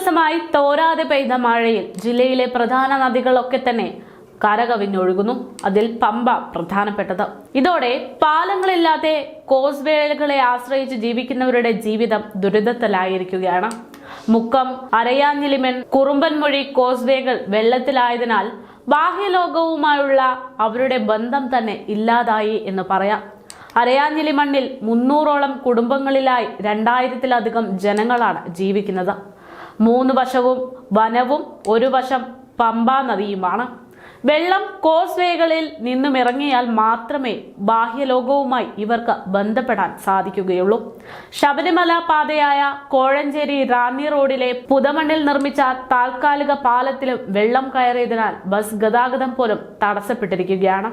ദിവസമായി തോരാതെ പെയ്ത മഴയിൽ ജില്ലയിലെ പ്രധാന നദികളൊക്കെ തന്നെ കരകവിഞ്ഞൊഴുകുന്നു. അതിൽ പമ്പ പ്രധാനപ്പെട്ടത്. ഇതോടെ പാലങ്ങളില്ലാതെ കോസ്വേകളെ ആശ്രയിച്ച് ജീവിക്കുന്നവരുടെ ജീവിതം ദുരിതത്തിലായിരിക്കുകയാണ്. മുക്കം അരയാഞ്ഞിലിമൻ കുറുമ്പൻമൊഴി കോസ്വേകൾ വെള്ളത്തിലായതിനാൽ ബാഹ്യലോകവുമായുള്ള അവരുടെ ബന്ധം തന്നെ ഇല്ലാതായി എന്ന് പറയാം. അരയാഞ്ഞിലി മണ്ണിൽ മുന്നൂറോളം കുടുംബങ്ങളിലായി രണ്ടായിരത്തിലധികം ജനങ്ങളാണ് ജീവിക്കുന്നത്. മൂന്ന് വശവും വനവും ഒരു വശം പമ്പാ നദിയുമാണ്. വെള്ളം കോസ്വേകളിൽ നിന്നും ഇറങ്ങിയാൽ മാത്രമേ ബാഹ്യലോകവുമായി ഇവർക്ക് ബന്ധപ്പെടാൻ സാധിക്കുകയുള്ളൂ. ശബരിമല പാതയായ കോഴഞ്ചേരി റാന്നി റോഡിലെ പുതമണ്ണിൽ നിർമ്മിച്ച താൽക്കാലിക പാലത്തിലും വെള്ളം കയറിയതിനാൽ ബസ് ഗതാഗതം പോലും തടസ്സപ്പെട്ടിരിക്കുകയാണ്.